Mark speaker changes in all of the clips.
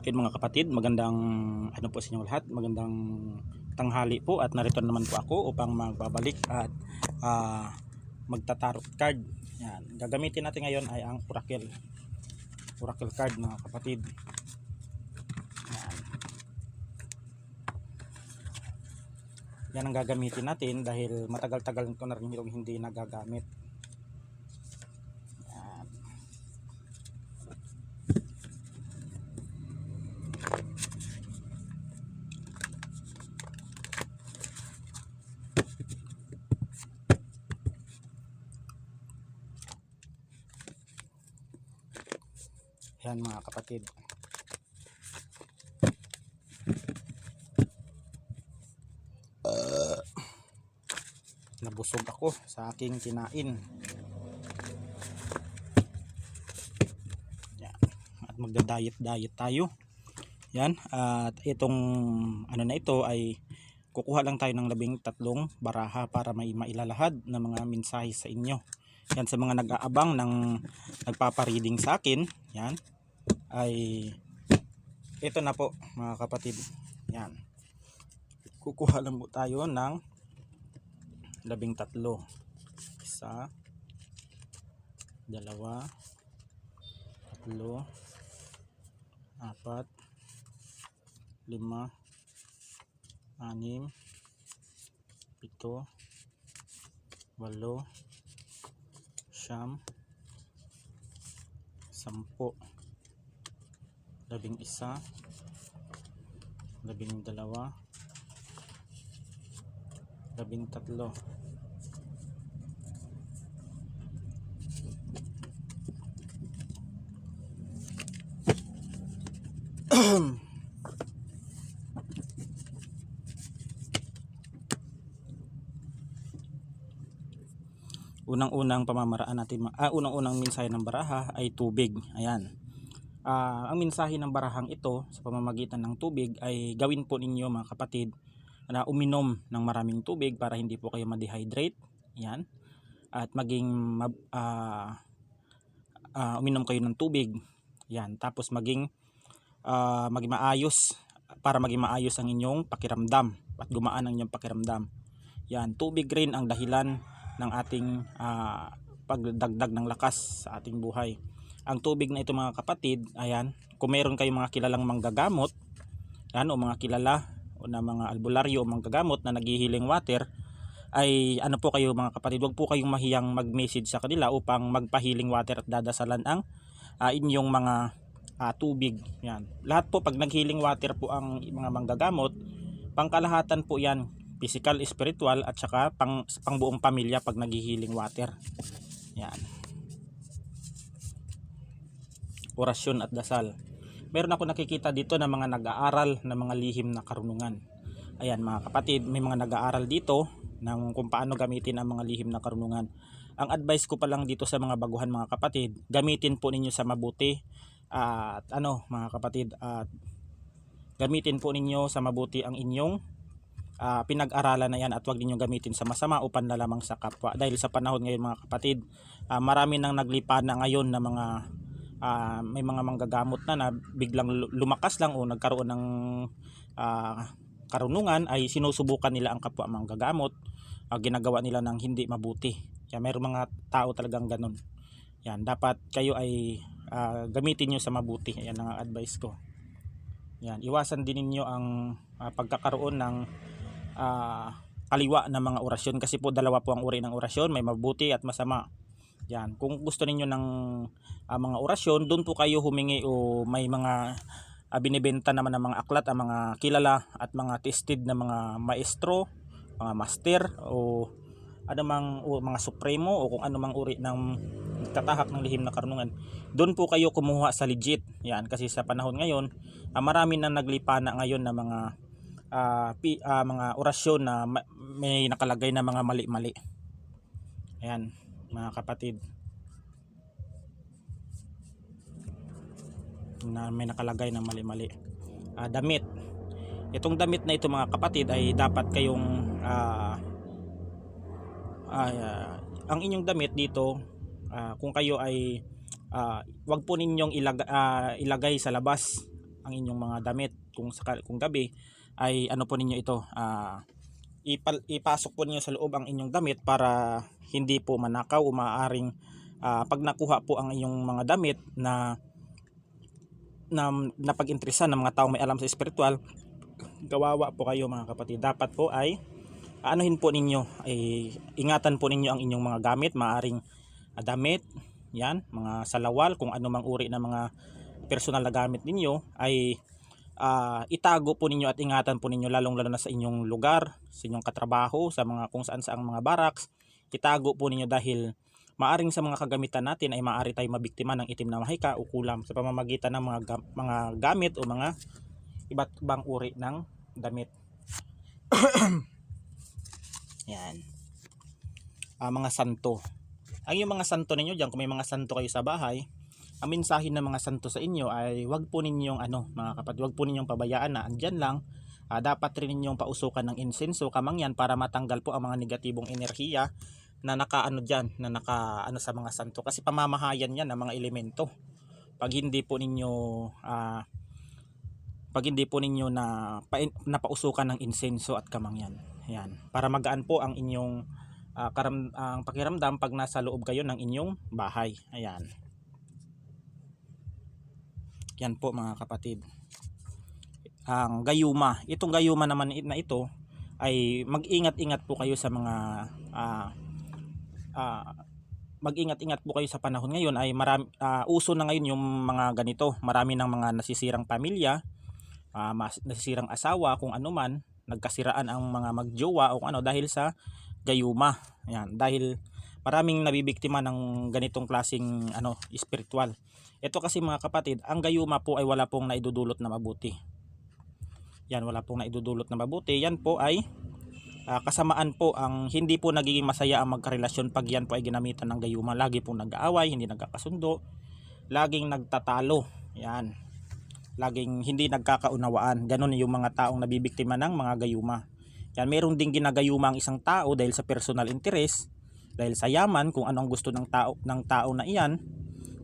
Speaker 1: Okay mga kapatid, magandang ano po sa inyong lahat, magandang tanghali po at narito naman po ako upang magbabalik at ah, magtatarot card. Yan. Gagamitin natin ngayon ay ang Oracle. Oracle card mga kapatid. Yan. Yan ang gagamitin natin dahil matagal-tagal ko na rin hindi nagagamit. Yan mga kapatid. Uh, nabusog ako sa aking kinain. Yan. At magda-diet-diet tayo. Yan. At itong ano na ito ay kukuha lang tayo ng labing tatlong baraha para may mailalahad na mga mensahe sa inyo. Yan sa mga nag-aabang ng nagpapa-reading sa akin. Yan ay ito na po mga kapatid. Yan. Kukuha lang po tayo ng labing tatlo. Isa dalawa tatlo apat lima anim pito walo siyam sampo labing isa. Labing dalawa. Labing tatlo. Unang-unang pamamaraan natin ah, unang-unang mensahe ng baraha ay tubig. Ayan Ah, ang mensahe ng barahang ito sa pamamagitan ng tubig ay gawin po ninyo mga kapatid na uminom ng maraming tubig para hindi po kayo ma-dehydrate. Yan. At maging ah, ah, uminom kayo ng tubig. Yan. Tapos maging ah, maging maayos para maging maayos ang inyong pakiramdam at gumaan ang inyong pakiramdam. Yan, tubig rin ang dahilan ng ating ah, pagdagdag ng lakas sa ating buhay ang tubig na ito mga kapatid, ayan, kung meron kayong mga kilalang manggagamot, yan, o mga kilala o na mga albularyo o manggagamot na naghihiling water, ay ano po kayo mga kapatid, wag po kayong mahiyang mag-message sa kanila upang magpahiling water at dadasalan ang ah, inyong mga ah, tubig. Yan. Lahat po pag naghealing water po ang mga manggagamot, pangkalahatan po yan, physical, spiritual at saka pang, pang buong pamilya pag naghihiling water. Yan orasyon at dasal. Meron ako nakikita dito na mga nag-aaral ng mga lihim na karunungan. Ayan mga kapatid, may mga nag-aaral dito ng kung paano gamitin ang mga lihim na karunungan. Ang advice ko pa lang dito sa mga baguhan mga kapatid, gamitin po ninyo sa mabuti at ano mga kapatid at gamitin po ninyo sa mabuti ang inyong ah, pinag-aralan na yan at huwag ninyong gamitin sa masama o panlalamang sa kapwa. Dahil sa panahon ngayon mga kapatid, ah, marami nang naglipa na ngayon na mga ah, may mga manggagamot na na biglang lu- lumakas lang o nagkaroon ng ah, karunungan ay sinusubukan nila ang kapwa manggagamot. Ah, ginagawa nila ng hindi mabuti. Kaya mayroong mga tao talagang ganun. Yan dapat kayo ay ah, gamitin nyo sa mabuti. Yan ang advice ko. Yan iwasan din ninyo ang ah, pagkakaroon ng ah, kaliwa na mga orasyon. Kasi po dalawa po ang uri ng orasyon may mabuti at masama yan kung gusto ninyo ng ah, mga orasyon, doon po kayo humingi o may mga ah, binibenta naman ng mga aklat, ang mga kilala at mga tested na mga maestro, mga master o ano mang o mga supremo o kung ano mang uri ng tatahak ng lihim na karunungan. Doon po kayo kumuha sa legit. Yan kasi sa panahon ngayon, ah, marami na naglipa na ngayon na mga ah, pi, ah, mga orasyon na ma- may nakalagay na mga mali-mali. Ayan, mga kapatid. na may nakalagay na mali-mali. Ah, damit. Itong damit na ito mga kapatid ay dapat kayong ah, ah, ang inyong damit dito ah, kung kayo ay ah, wag po ninyong ilagay, ilagay sa labas ang inyong mga damit kung sakal kung gabi ay ano po ninyo ito ah, ipal, ipasok po ninyo sa loob ang inyong damit para hindi po manakaw o maaaring ah, pag nakuha po ang inyong mga damit na na napag-interesan ng mga taong may alam sa spiritual gawawa po kayo mga kapatid. Dapat po ay anuhin po ninyo ay ingatan po ninyo ang inyong mga gamit maaring ah, damit yan mga salawal kung ano uri ng mga personal na gamit ninyo ay ah, itago po ninyo at ingatan po ninyo lalong lalo na sa inyong lugar sa inyong katrabaho sa mga kung saan saang mga barracks itago po ninyo dahil maaring sa mga kagamitan natin ay maaari tayo mabiktima ng itim na mahika o kulam sa pamamagitan ng mga gam- mga gamit o mga iba't ibang uri ng damit. Yan. Ah, mga santo. Ang yung mga santo ninyo diyan kung may mga santo kayo sa bahay, ang mensahe ng mga santo sa inyo ay wag po ninyong ano mga kapatid, wag po ninyong pabayaan na andyan lang. Ah, dapat rin ninyong pausukan ng insenso kamangyan para matanggal po ang mga negatibong enerhiya na nakaano diyan, na naka ano sa mga santo kasi pamamahayan yan ng mga elemento. Pag hindi po ninyo ah, pag hindi po ninyo na pa, napausukan ng insenso at kamangyan. Yan. Para magaan po ang inyong ah, karam, ang pakiramdam pag nasa loob kayo ng inyong bahay. Ayan. Yan po mga kapatid. Ang gayuma. Itong gayuma naman na ito ay mag-ingat-ingat po kayo sa mga ah, ah, mag-ingat-ingat po kayo sa panahon ngayon ay marami, ah, uso na ngayon yung mga ganito. Marami ng mga nasisirang pamilya, mas, nasisirang asawa, kung ano man, nagkasiraan ang mga magjowa o ano dahil sa gayuma. Yan, dahil maraming nabibiktima ng ganitong klasing ano, spiritual. Ito kasi mga kapatid, ang gayuma po ay wala pong naidudulot na mabuti. Yan, wala pong naidudulot na mabuti. Yan po ay ah, kasamaan po ang hindi po nagiging masaya ang magkarelasyon pag yan po ay ginamitan ng gayuma. Lagi pong nag-aaway, hindi nagkakasundo, laging nagtatalo. Yan. Laging hindi nagkakaunawaan. Ganon yung mga taong nabibiktima ng mga gayuma. Yan, meron ding ginagayuma ang isang tao dahil sa personal interest, dahil sa yaman, kung ano ang gusto ng tao ng tao na iyan,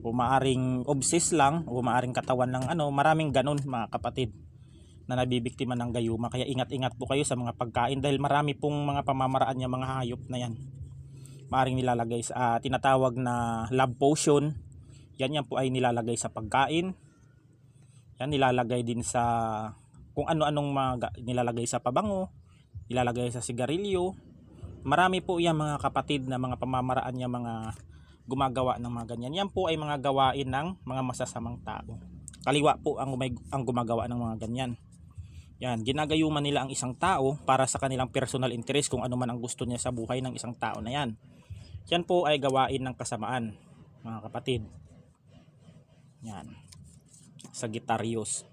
Speaker 1: o maaring obsess lang, o maaring katawan ng ano, maraming ganon mga kapatid na nabibiktima ng gayuma. Kaya ingat-ingat po kayo sa mga pagkain dahil marami pong mga pamamaraan niya mga hayop na yan. Maaring nilalagay sa ah, tinatawag na love potion. Yan yan po ay nilalagay sa pagkain. Yan nilalagay din sa kung ano-anong mga ga- nilalagay sa pabango, nilalagay sa sigarilyo. Marami po yan mga kapatid na mga pamamaraan niya mga gumagawa ng mga ganyan. Yan po ay mga gawain ng mga masasamang tao. Kaliwa po ang, gumay- ang gumagawa ng mga ganyan. Yan, ginagayuman nila ang isang tao para sa kanilang personal interest kung ano man ang gusto niya sa buhay ng isang tao na yan. Yan po ay gawain ng kasamaan, mga kapatid. Yan. Sagittarius.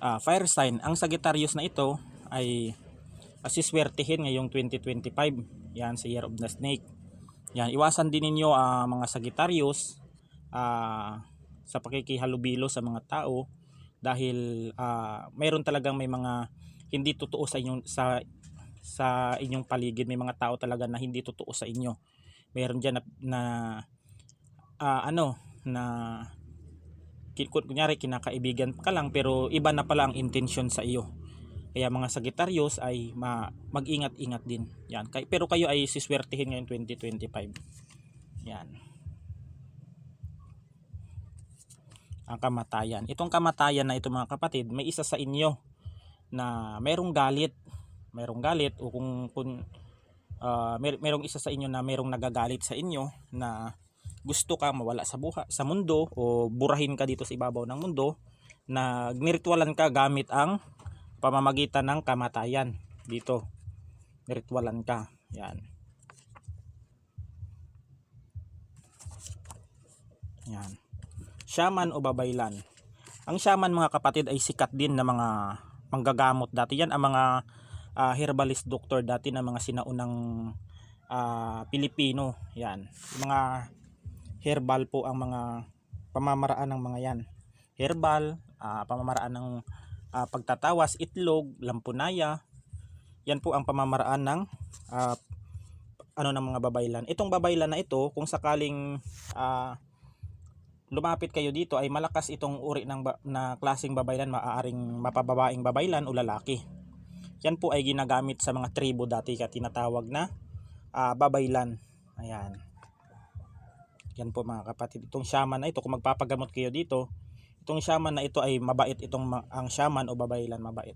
Speaker 1: Ah, fire sign. Ang Sagittarius na ito ay asiswertihin ngayong 2025. Yan sa Year of the Snake. Yan, iwasan din ninyo ang mga Sagittarius ah, sa pakikihalubilo sa mga tao dahil ah, mayroon talagang may mga hindi totoo sa inyong sa sa inyong paligid. May mga tao talaga na hindi totoo sa inyo. Meron diyan na, na ah, ano na kunyari kinakaibigan ka lang pero iba na pala ang intention sa iyo kaya mga Sagittarius ay ma, mag-ingat-ingat din yan pero kayo ay siswertihin ngayon 2025 yan ang kamatayan. Itong kamatayan na ito mga kapatid, may isa sa inyo na merong galit. Merong galit o kung, kung ah, mer- merong isa sa inyo na merong nagagalit sa inyo na gusto ka mawala sa buha sa mundo o burahin ka dito sa ibabaw ng mundo na niritualan ka gamit ang pamamagitan ng kamatayan dito. Niritualan ka. Yan. Yan shaman o babaylan. Ang shaman mga kapatid ay sikat din na mga manggagamot dati. Yan ang mga ah, herbalist doctor dati na mga sinaunang ah, Pilipino. Yan. Mga herbal po ang mga pamamaraan ng mga yan. Herbal, ah, pamamaraan ng ah, pagtatawas, itlog, lampunaya. Yan po ang pamamaraan ng ah, ano ng mga babaylan. Itong babaylan na ito, kung sakaling ah, lumapit kayo dito ay malakas itong uri ng na klaseng babaylan, maaaring mapababaing babaylan o lalaki. Yan po ay ginagamit sa mga tribo dati ka tinatawag na ah, babaylan. Ayan. Yan po mga kapatid. Itong shaman na ito, kung magpapagamot kayo dito, itong shaman na ito ay mabait itong ang shaman o babaylan mabait.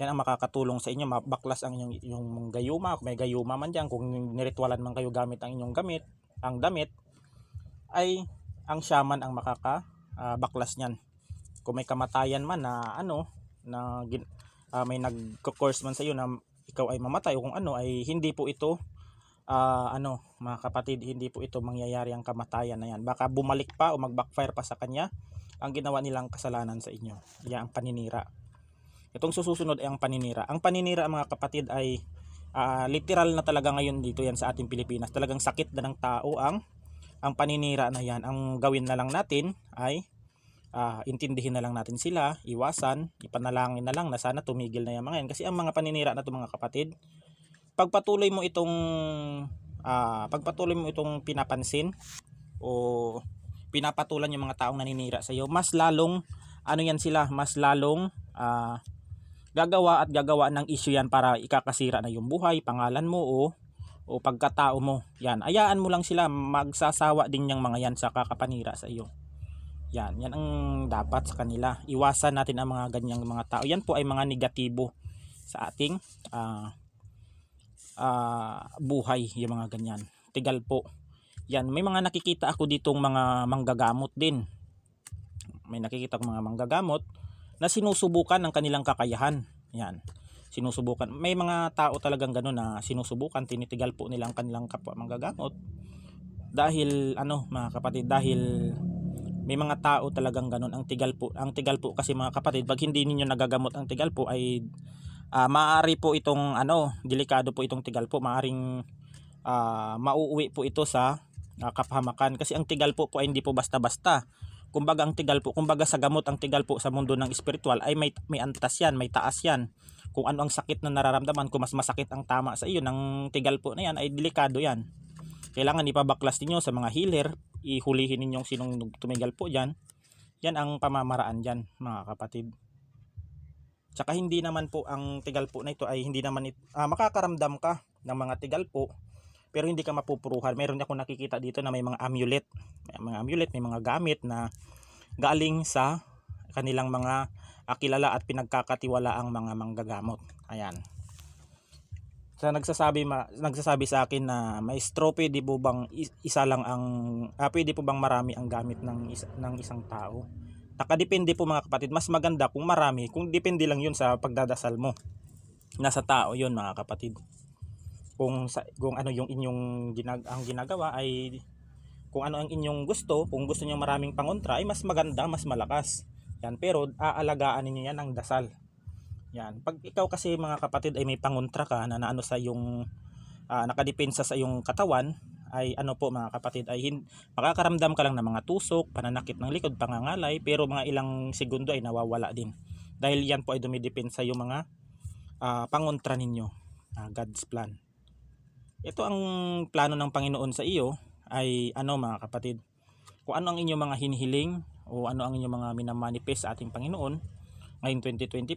Speaker 1: Yan ang makakatulong sa inyo, mabaklas ang inyong, yung gayuma, kung may gayuma man dyan, kung niritwalan man kayo gamit ang inyong gamit, ang damit, ay ang shaman ang makaka ah, baklas niyan. Kung may kamatayan man na ano, na ah, may nagko-course man sa iyo na ikaw ay mamatay o kung ano ay hindi po ito ah, ano mga kapatid hindi po ito mangyayari ang kamatayan na yan. Baka bumalik pa o mag-backfire pa sa kanya ang ginawa nilang kasalanan sa inyo. Yan ang paninira. Itong susunod ay ang paninira. Ang paninira mga kapatid ay ah, literal na talaga ngayon dito yan sa ating Pilipinas. Talagang sakit na ng tao ang ang paninira na yan. Ang gawin na lang natin ay ah, intindihin na lang natin sila, iwasan, ipanalangin na lang na sana tumigil na yung mga yan. Kasi ang mga paninira na to mga kapatid, pagpatuloy mo itong ah, pagpatuloy mo itong pinapansin o pinapatulan yung mga taong naninira sa iyo, mas lalong ano yan sila, mas lalong ah, gagawa at gagawa ng issue yan para ikakasira na yung buhay, pangalan mo o o pagkatao mo. Yan, ayaan mo lang sila magsasawa din yung mga yan sa kakapanira sa iyo. Yan, yan ang dapat sa kanila. Iwasan natin ang mga ganyang mga tao. Yan po ay mga negatibo sa ating ah ah, buhay, yung mga ganyan. Tigal po. Yan, may mga nakikita ako ditong mga manggagamot din. May nakikita akong mga manggagamot na sinusubukan ang kanilang kakayahan. Yan. Sinusubukan. May mga tao talagang gano'n na sinusubukan, tinitigal po nila ang kanilang kapwa manggagamot. Dahil ano, mga kapatid, dahil may mga tao talagang ganun ang tigal po ang tigal po kasi mga kapatid pag hindi ninyo nagagamot ang tigal po ay ah, maaari po itong ano delikado po itong tigal po. Maaring ah, mauuwi po ito sa ah, kapahamakan. Kasi ang tigal po po ay hindi po basta-basta. Kumbaga ang tigal po kumbaga sa gamot ang tigal po sa mundo ng spiritual ay may may antas yan may taas yan. Kung ano ang sakit na nararamdaman kung mas masakit ang tama sa iyo ng tigal po na yan ay delikado yan. Kailangan ipabaklas ninyo sa mga healer ihulihin ninyong sinong tumigal po dyan. Yan ang pamamaraan dyan mga kapatid tsaka hindi naman po ang tigal po na ito ay hindi naman it, ah, makakaramdam ka ng mga tigal po pero hindi ka mapupuruhan. Meron ako nakikita dito na may mga amulet. May mga amulet may mga gamit na galing sa kanilang mga akilala at pinagkakatiwala ang mga manggagamot. Ayan. Sa nagsasabi ma, nagsasabi sa akin na may straw pwede po bang is- isa lang ang ah, pwede po bang marami ang gamit ng isa, ng isang tao nakadepende po mga kapatid. Mas maganda kung marami kung depende lang yun sa pagdadasal mo. Nasa tao yun mga kapatid. Kung sa, kung ano yung inyong ginag, ang ginagawa ay kung ano ang inyong gusto kung gusto niyo maraming pangontra ay mas maganda mas malakas. Yan pero aalagaan niyo yan ang dasal. Yan. Pag ikaw kasi mga kapatid ay may pangontra ka na naano sa yung ah, nakadepensa sa iyong katawan ay ano po mga kapatid ay hin- makakaramdam ka lang ng mga tusok, pananakit ng likod, pangangalay pero mga ilang segundo ay nawawala din. Dahil yan po ay dumidepensa yung mga ah, pangontra ninyo. ah, God's plan. Ito ang plano ng Panginoon sa iyo ay ano mga kapatid. Kung ano ang inyong mga hinihiling o ano ang inyong mga minamanifest sa ating Panginoon ngayong 2025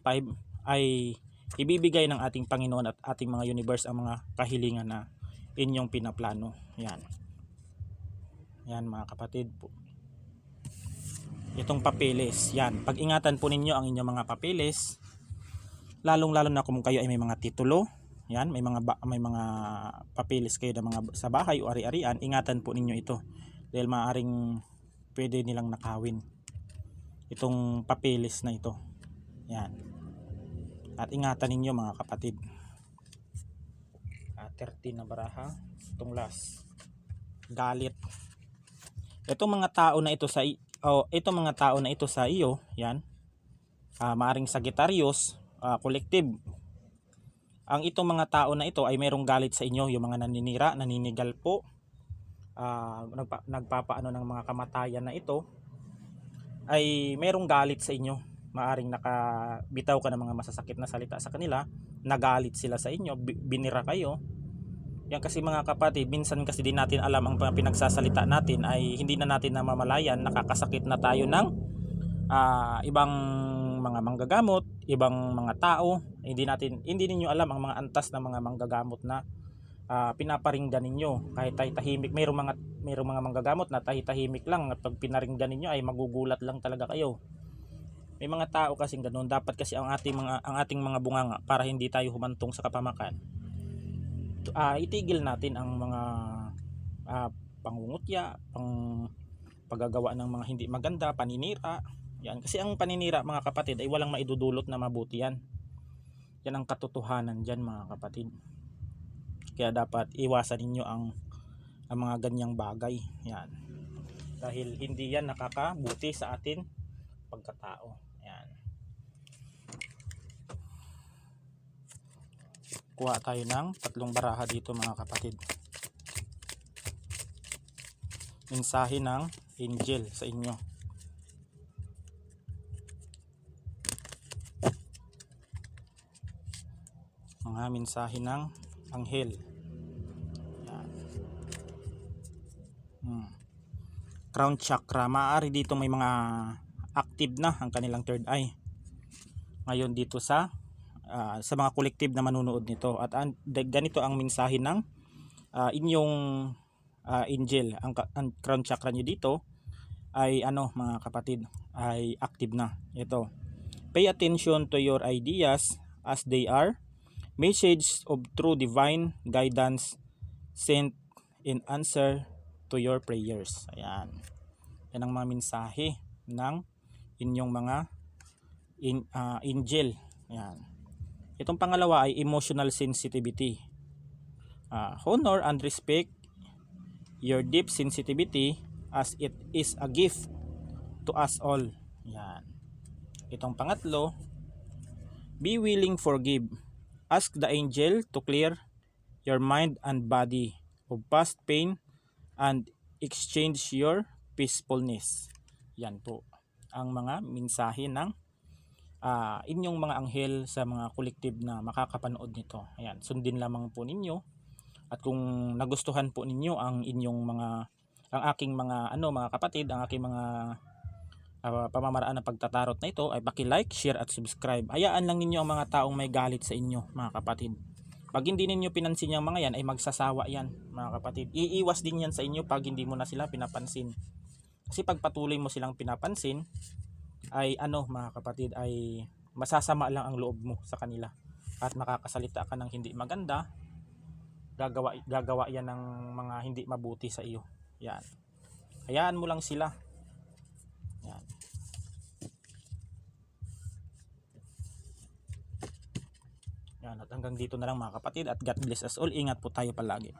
Speaker 1: ay ibibigay ng ating Panginoon at ating mga universe ang mga kahilingan na inyong pinaplano. Yan. Yan mga kapatid po. Itong papeles, yan. Pag-ingatan po ninyo ang inyong mga papeles. Lalong lalo na kung kayo ay may mga titulo, yan, may mga ba- may mga papeles kayo na mga sa bahay o ari-arian, ingatan po ninyo ito. Dahil maaring pwede nilang nakawin itong papeles na ito. Yan. At ingatan ninyo mga kapatid. Ah, 13 na baraha. Itong last. Galit. Itong mga tao na ito sa oh, itong mga tao na ito sa iyo, yan. Ah, maaring Sagittarius, ah, collective. Ang itong mga tao na ito ay merong galit sa inyo, yung mga naninira, naninigal po. Ah, nagpa, nagpapaano ng mga kamatayan na ito ay merong galit sa inyo maaring nakabitaw ka ng mga masasakit na salita sa kanila, nagalit sila sa inyo, bi- binira kayo, Yan kasi mga kapatid, minsan kasi di natin alam ang pinagsasalita natin ay hindi na natin namamalayan, nakakasakit na tayo ng ah, ibang mga manggagamot, ibang mga tao. Hindi natin hindi ninyo alam ang mga antas ng mga manggagamot na ah, pinaparinggan ninyo. Kahit tayo tahimik, mayroong mga mayroong mga manggagamot na tahitahimik lang at pag pinaringgan ninyo ay magugulat lang talaga kayo. May mga tao kasing ganoon, dapat kasi ang ating mga ang ating mga bunganga para hindi tayo humantong sa kapamakan ah, itigil natin ang mga ah, pangungutya, pang paggagawa ng mga hindi maganda, paninira. Yan. Kasi ang paninira mga kapatid ay walang maidudulot na mabuti yan. Yan ang katotohanan dyan mga kapatid. Kaya dapat iwasan ninyo ang, ang mga ganyang bagay. Yan. Dahil hindi yan nakakabuti sa atin pagkatao. Yan. kuha tayo ng tatlong baraha dito mga kapatid mensahe ng angel sa inyo mga mensahe ng anghel Yan. Hmm. crown chakra maaari dito may mga active na ang kanilang third eye ngayon dito sa ah, sa mga collective na manunood nito. At de- ganito ang mensahe ng ah, inyong ah, angel. Ang, ang crown chakra nyo dito ay ano mga kapatid ay active na. Ito. Pay attention to your ideas as they are. Message of true divine guidance sent in answer to your prayers. Ayan. Yan ang mga mensahe ng inyong mga in, ah, angel. Ayan Itong pangalawa ay emotional sensitivity. Ah, honor and respect your deep sensitivity as it is a gift to us all. Yan. Itong pangatlo, be willing forgive. Ask the angel to clear your mind and body of past pain and exchange your peacefulness. Yan po ang mga mensahe ng ah, inyong mga anghel sa mga collective na makakapanood nito. Ayan, sundin lamang po ninyo. At kung nagustuhan po ninyo ang inyong mga ang aking mga ano mga kapatid, ang aking mga ah, pamamaraan ng pagtatarot na ito ay paki-like, share at subscribe. Hayaan lang ninyo ang mga taong may galit sa inyo, mga kapatid. Pag hindi ninyo pinansin yung mga yan ay magsasawa yan, mga kapatid. Iiwas din yan sa inyo pag hindi mo na sila pinapansin. Kasi pag patuloy mo silang pinapansin, ay ano mga kapatid ay masasama lang ang loob mo sa kanila. At makakasalita ka ng hindi maganda gagawa gagawa yan ng mga hindi mabuti sa iyo. Yan. Hayaan mo lang sila. Yan. Yan at hanggang dito na lang mga kapatid. At God bless us all. Ingat po tayo palagi